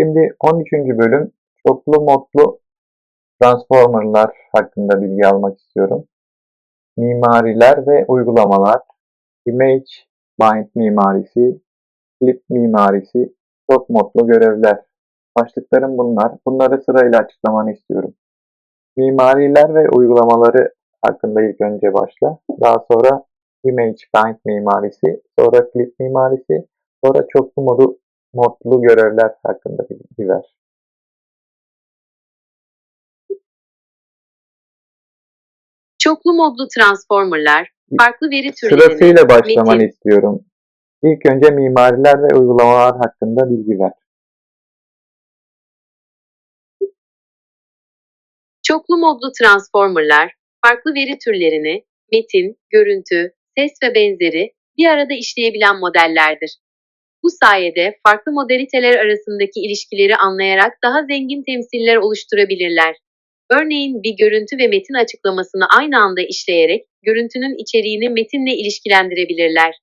Şimdi 13. bölüm çoklu modlu transformerlar hakkında bilgi almak istiyorum. Mimariler ve uygulamalar, image bind mimarisi, flip mimarisi, çok modlu görevler. Başlıklarım bunlar. Bunları sırayla açıklamanı istiyorum. Mimariler ve uygulamaları hakkında ilk önce başla. Daha sonra image bind mimarisi, sonra flip mimarisi, sonra çoklu modu modlu görevler hakkında bilgi ver. Çoklu modlu transformerlar, farklı veri türlerini Sırasıyla başlamanı metin- istiyorum. İlk önce mimariler ve uygulamalar hakkında bilgi ver. Çoklu modlu transformerlar, farklı veri türlerini, metin, görüntü, ses ve benzeri bir arada işleyebilen modellerdir. Bu sayede farklı modaliteler arasındaki ilişkileri anlayarak daha zengin temsiller oluşturabilirler. Örneğin bir görüntü ve metin açıklamasını aynı anda işleyerek görüntünün içeriğini metinle ilişkilendirebilirler.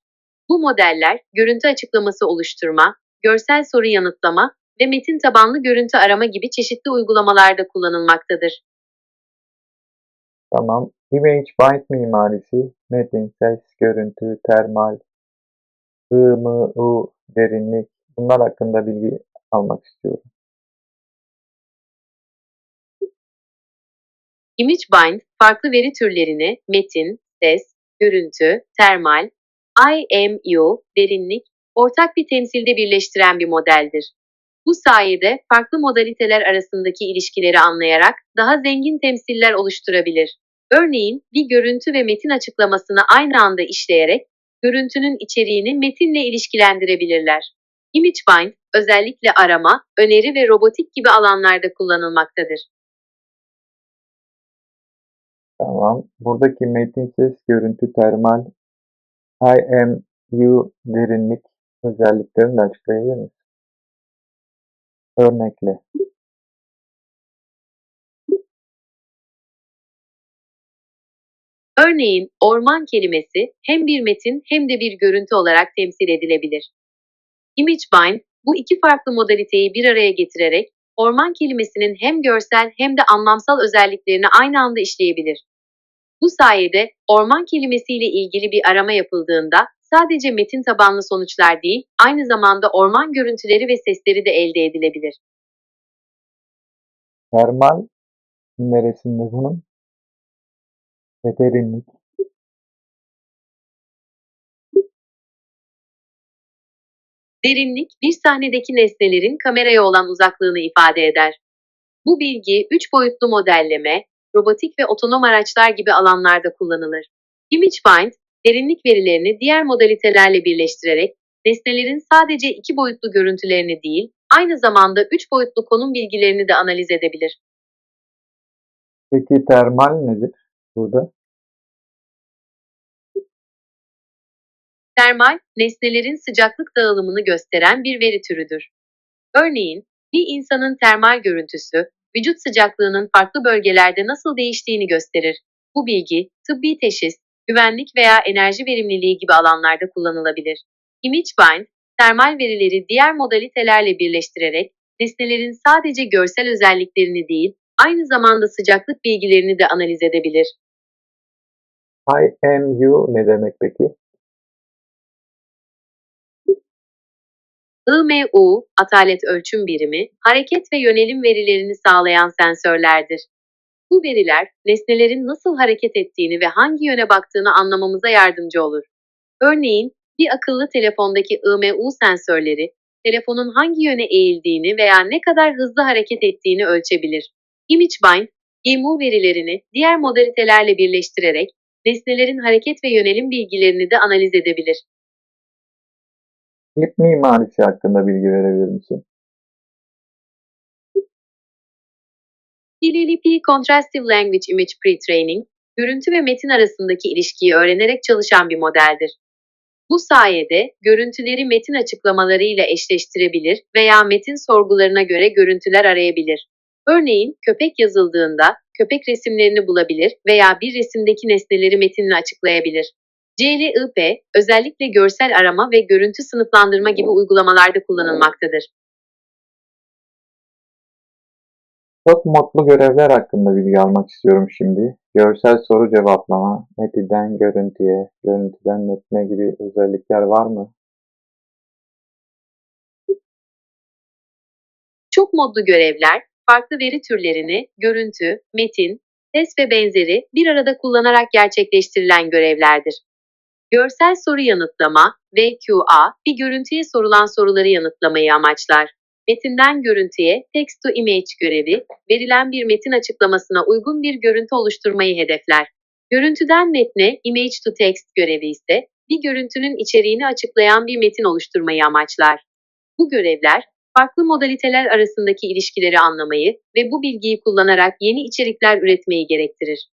Bu modeller görüntü açıklaması oluşturma, görsel soru yanıtlama ve metin tabanlı görüntü arama gibi çeşitli uygulamalarda kullanılmaktadır. Tamam. Image bind mimarisi, metin, ses, görüntü, termal, I, M, U, derinlik bunlar hakkında bilgi almak istiyorum. Image bind, farklı veri türlerini metin, ses, görüntü, termal, IMU, derinlik, ortak bir temsilde birleştiren bir modeldir. Bu sayede farklı modaliteler arasındaki ilişkileri anlayarak daha zengin temsiller oluşturabilir. Örneğin bir görüntü ve metin açıklamasını aynı anda işleyerek görüntünün içeriğini metinle ilişkilendirebilirler. Image bind özellikle arama, öneri ve robotik gibi alanlarda kullanılmaktadır. Tamam. Buradaki metin, ses, görüntü, termal, IMU, derinlik özelliklerini de açıklayabilir misin? Örnekle. Örneğin orman kelimesi hem bir metin hem de bir görüntü olarak temsil edilebilir. Image bind bu iki farklı modaliteyi bir araya getirerek orman kelimesinin hem görsel hem de anlamsal özelliklerini aynı anda işleyebilir. Bu sayede orman kelimesiyle ilgili bir arama yapıldığında sadece metin tabanlı sonuçlar değil, aynı zamanda orman görüntüleri ve sesleri de elde edilebilir. Termal neresinde bunun? Ve derinlik. Derinlik, bir sahnedeki nesnelerin kameraya olan uzaklığını ifade eder. Bu bilgi üç boyutlu modelleme, robotik ve otonom araçlar gibi alanlarda kullanılır. Image bind, derinlik verilerini diğer modalitelerle birleştirerek nesnelerin sadece iki boyutlu görüntülerini değil, aynı zamanda üç boyutlu konum bilgilerini de analiz edebilir. Peki termal nedir burada? Termal, nesnelerin sıcaklık dağılımını gösteren bir veri türüdür. Örneğin, bir insanın termal görüntüsü, vücut sıcaklığının farklı bölgelerde nasıl değiştiğini gösterir. Bu bilgi, tıbbi teşhis, güvenlik veya enerji verimliliği gibi alanlarda kullanılabilir. Image bind, termal verileri diğer modalitelerle birleştirerek nesnelerin sadece görsel özelliklerini değil, aynı zamanda sıcaklık bilgilerini de analiz edebilir. IMU ne demek peki? IMU, atalet ölçüm birimi, hareket ve yönelim verilerini sağlayan sensörlerdir. Bu veriler, nesnelerin nasıl hareket ettiğini ve hangi yöne baktığını anlamamıza yardımcı olur. Örneğin, bir akıllı telefondaki IMU sensörleri, telefonun hangi yöne eğildiğini veya ne kadar hızlı hareket ettiğini ölçebilir. Image bind, IMU verilerini diğer modalitelerle birleştirerek nesnelerin hareket ve yönelim bilgilerini de analiz edebilir. Flip mimarisi hakkında bilgi verebilir misin? TLP Contrastive Language Image Pre-Training, görüntü ve metin arasındaki ilişkiyi öğrenerek çalışan bir modeldir. Bu sayede görüntüleri metin açıklamalarıyla eşleştirebilir veya metin sorgularına göre görüntüler arayabilir. Örneğin köpek yazıldığında köpek resimlerini bulabilir veya bir resimdeki nesneleri metinle açıklayabilir. CLIP özellikle görsel arama ve görüntü sınıflandırma gibi uygulamalarda kullanılmaktadır. Çok modlu görevler hakkında bilgi almak istiyorum şimdi. Görsel soru cevaplama, metinden görüntüye, görüntüden metne gibi özellikler var mı? Çok modlu görevler, farklı veri türlerini, görüntü, metin, ses ve benzeri bir arada kullanarak gerçekleştirilen görevlerdir. Görsel soru yanıtlama, VQA, bir görüntüye sorulan soruları yanıtlamayı amaçlar. Metinden görüntüye, text to image görevi, verilen bir metin açıklamasına uygun bir görüntü oluşturmayı hedefler. Görüntüden metne, image to text görevi ise, bir görüntünün içeriğini açıklayan bir metin oluşturmayı amaçlar. Bu görevler, farklı modaliteler arasındaki ilişkileri anlamayı ve bu bilgiyi kullanarak yeni içerikler üretmeyi gerektirir.